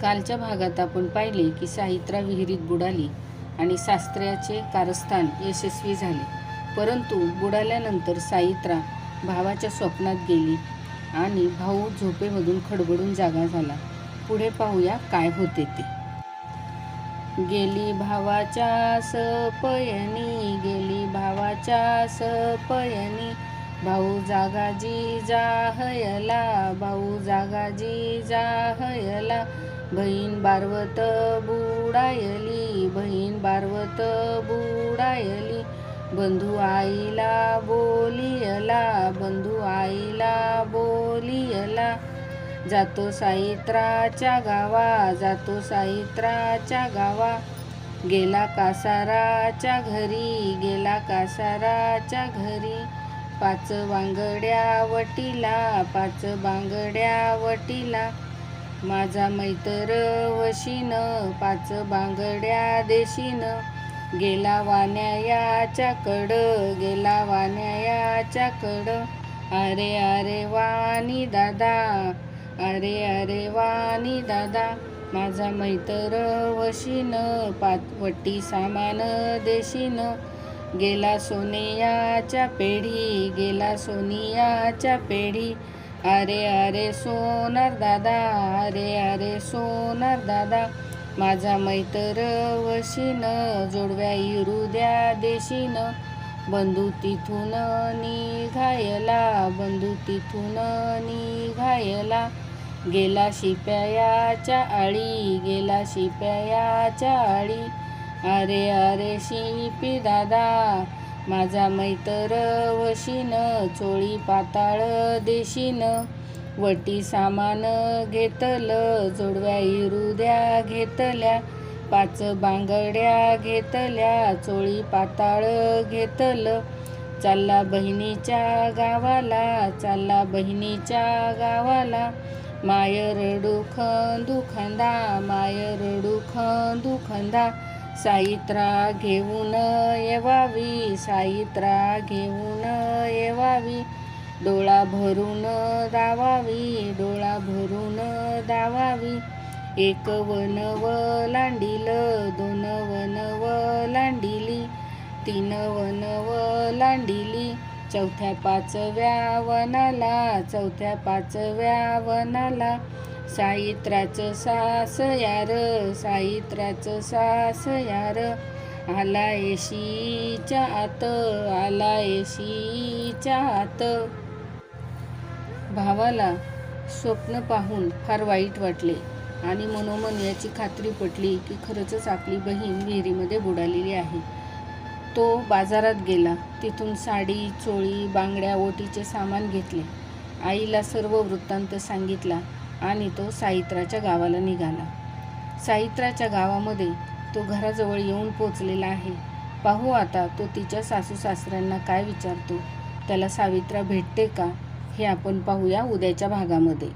कालच्या भागात आपण पाहिले की साहित्रा विहिरीत बुडाली आणि शास्त्र्याचे कारस्थान यशस्वी झाले. परंतु बुडाल्यानंतर साहित्रा भावाच्या स्वप्नात गेली आणि भाऊ झोपेमधून खडबडून जागा झाला. पुढे पाहूया काय होते ते. गेली भावाच्या सपयनी गेली भावाच्या सपयनी. भाऊ जागाजी जाहयला भाऊ जागाजी जाहयला. बहीण बारवत बुडायली बहीण बारवत बुडायली. बंधू आईला बोलियला बंधू आईला बोलियला. जातो साईत्राच्या गावा जातो साईत्राच्या गावा. गेला कासाराच्या घरी गेला कासाराच्या घरी. पाच बांगड्या वटीला पाच बांगड्या वटीला. माझा मैत्र वशीन पाच बांगड्या देशीन. गेला वान्यायाच्या कड गेला वान्यायाच्या कड अरे अरे वाणी दादा अरे अरे वाणी दादा. माझा मैत्र वशीन पाच सामान देशीन. गेला सोनियाच्या पेढी गेला सोनियाच्या पेढी. अरे अरे सोनार दादा अरे अरे सोनार दादा माझा मैत्र वशीन जोडव्या इरुद्या देशीन बंधू तिथून निघायला बंधू तिथून निघायला गेला शिप्याच्या आळी गेला शिप्याच्या आळी अरे अरे शिपी दादा माझा मैत्र वशीन चोळी पाताळ देशीन. वटी सामान घेतलं जोडव्या इरुद्या घेतल्या. पाच बांगड्या घेतल्या चोळी पाताळ घेतलं. चालला बहिणीच्या गावाला चालला बहिणीच्या गावाला. मायर रडू खंदू खंदा माय रडू साईत्रा घेऊन येवावी साईत्रा घेऊन येवावी. डोळा भरून दावावी डोळा भरून दावावी. एक वन लांडील दोन वन लांडिली. तीन वन लांडिली. चौथ्या पाचव्या वनाला चौथ्या पाचव्या वनाला. साईत्राचं सास यार साईत्राचं सास यार आला येशीच्या आत आला येशीच्या आत. भावाला स्वप्न पाहून फार वाईट वाटले आणि मनोमन याची खात्री पटली की खरंच आपली बहीण विहिरीमध्ये बुडालेली आहे. तो बाजारात गेला. तिथून साडी चोळी बांगड्या ओटीचे सामान घेतले. आईला सर्व वृत्तांत सांगितला. आणि तो साईत्राच्या गावाला निघाला. साईत्राच्या गावामध्ये तो घराजवळ येऊन पोचलेला आहे. पाहू आता तो तिच्या सासू सासऱ्यांना काय विचारतो. त्याला सावित्रा भेटते का? हे आपण पाहूया उद्याच्या भागामध्ये.